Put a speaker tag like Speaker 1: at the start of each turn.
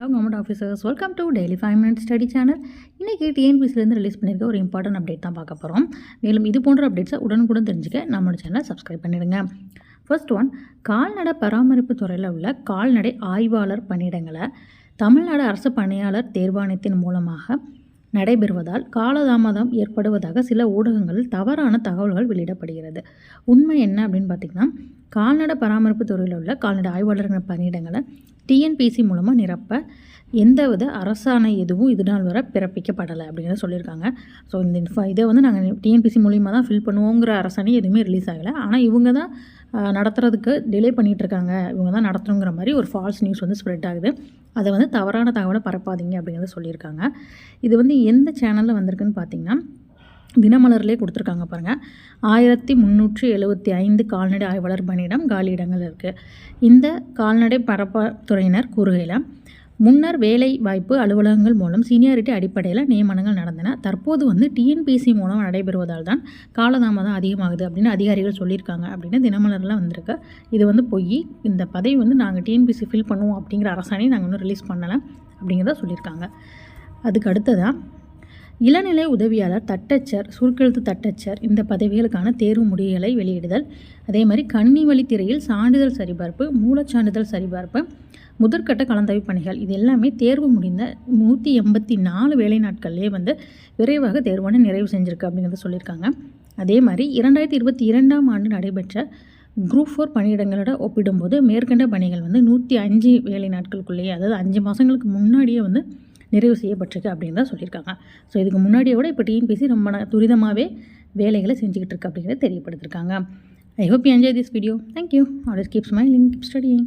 Speaker 1: Government officers welcome to daily five minutes study channel இன்றைக்கி டிஎன்பிசிலேருந்து release பண்ணியிருக்க ஒரு இம்பார்ட்டன்ட் அப்டேட் தான் பார்க்க போகிறோம் மேலும் இது போன்ற அப்டேட்ஸை உடனுக்குடன் தெரிஞ்சுக்க நம்மளோட சேனலை சப்ஸ்கிரைப் பண்ணிடுங்க. ஃபர்ஸ்ட் ஒன் கால்நடை பராமரிப்பு துறையில் உள்ள கால்நடை ஆய்வாளர் பணியிடங்களை தமிழ்நாடு அரசு பணியாளர் தேர்வாணையத்தின் மூலமாக நடைபெறுவதால் காலதாமதம் ஏற்படுவதாக சில ஊடகங்களில் தவறான தகவல்கள் வெளியிடப்படுகிறது. உண்மை என்ன அப்படின்னு பார்த்திங்கன்னா கால்நடை பராமரிப்பு துறையில் உள்ள கால்நடை ஆய்வாளர்கள் பணியிடங்களை டிஎன்பிசி மூலமாக நிரப்ப எந்தவித அரசாணை எதுவும் இது நாள் வரை பிறப்பிக்கப்படலை அப்படிங்கிறத சொல்லியிருக்காங்க. ஸோ இந்த இன்ஃபா இதை வந்து நாங்கள் டிஎன்பிசி மூலியமாக தான் ஃபில் பண்ணுவோங்கிற அரசாணை எதுவுமே ரிலீஸ் ஆகலை. ஆனால் இவங்க தான் நடத்துறதுக்கு டிலே பண்ணிகிட்ருக்காங்க இவங்க தான் நடத்தணுங்கிற மாதிரி ஒரு ஃபால்ஸ் நியூஸ் வந்து ஸ்ப்ரெட் ஆகுது. அதை வந்து தவறான தகவலை பரப்பாதீங்க அப்படிங்கிறத சொல்லியிருக்காங்க. இது வந்து எந்த சேனலில் வந்திருக்குன்னு பார்த்தீங்கன்னா தினமலர்லேயே கொடுத்துருக்காங்க பாருங்கள் ஆயிரத்தி முந்நூற்றி எழுபத்தி ஐந்து கால்நடை ஆய்வாளர் பணியிடம் காலியிடங்கள் இருக்குது இந்த கால்நடை பரப்பத்துறையினர் கூறுகையில் முன்னர் வேலை வாய்ப்பு அலுவலகங்கள் மூலம் சீனியாரிட்டி அடிப்படையில் நியமனங்கள் நடந்தன. தற்போது வந்து டிஎன்பிசி மூலம் நடைபெறுவதால் தான் காலதாமதம் அதிகமாகுது அப்படின்னு அதிகாரிகள் சொல்லியிருக்காங்க அப்படின்னு தினமலரில் வந்திருக்கு. இது வந்து பொய். இந்த பதவி வந்து நாங்கள் டிஎன்பிசி ஃபில் பண்ணுவோம் அப்படிங்கிற அரசாணையை நாங்கள் இன்னும் ரிலீஸ் பண்ணலை அப்படிங்கிறத சொல்லியிருக்காங்க. அதுக்கு அடுத்ததாக இளநிலை உதவியாளர் தட்டச்சர் சுருக்கெழுத்து தட்டச்சர் இந்த பதவிகளுக்கான தேர்வு முடிவுகளை வெளியிடுதல். அதே மாதிரி கணினி வழித்திரையில் சான்றிதழ் சரிபார்ப்பு மூலச்சான்றிதழ் சரிபார்ப்பு முதற்கட்ட கலந்தாய்வு பணிகள் இது எல்லாமே தேர்வு முடிந்த நூற்றி எண்பத்தி நாலு வேலை நாட்கள்லேயே வந்து விரைவாக தேர்வான நிறைவு செஞ்சுருக்கு அப்படிங்கிறத சொல்லியிருக்காங்க. அதே மாதிரி இரண்டாயிரத்தி இருபத்தி இரண்டாம் ஆண்டு நடைபெற்ற குரூப் ஃபோர் பணியிடங்களோட ஒப்பிடும்போது மேற்கண்ட பணிகள் வந்து நூற்றி அஞ்சு வேலை நாட்களுக்குள்ளேயே அதாவது அஞ்சு மாதங்களுக்கு முன்னாடியே வந்து நிறைவு செய்யப்பட்டிருக்கு அப்படின்னு தான் சொல்லியிருக்காங்க. ஸோ இதுக்கு முன்னாடியோட விட இப்போ டிஎன்பிசி ரொம்ப துரிதமாகவே வேலைகளை செஞ்சுக்கிட்டு இருக்கு அப்படிங்கிறத தெரியப்படுத்திருக்காங்க I hope you enjoy this video thank you always keep smiling keep studying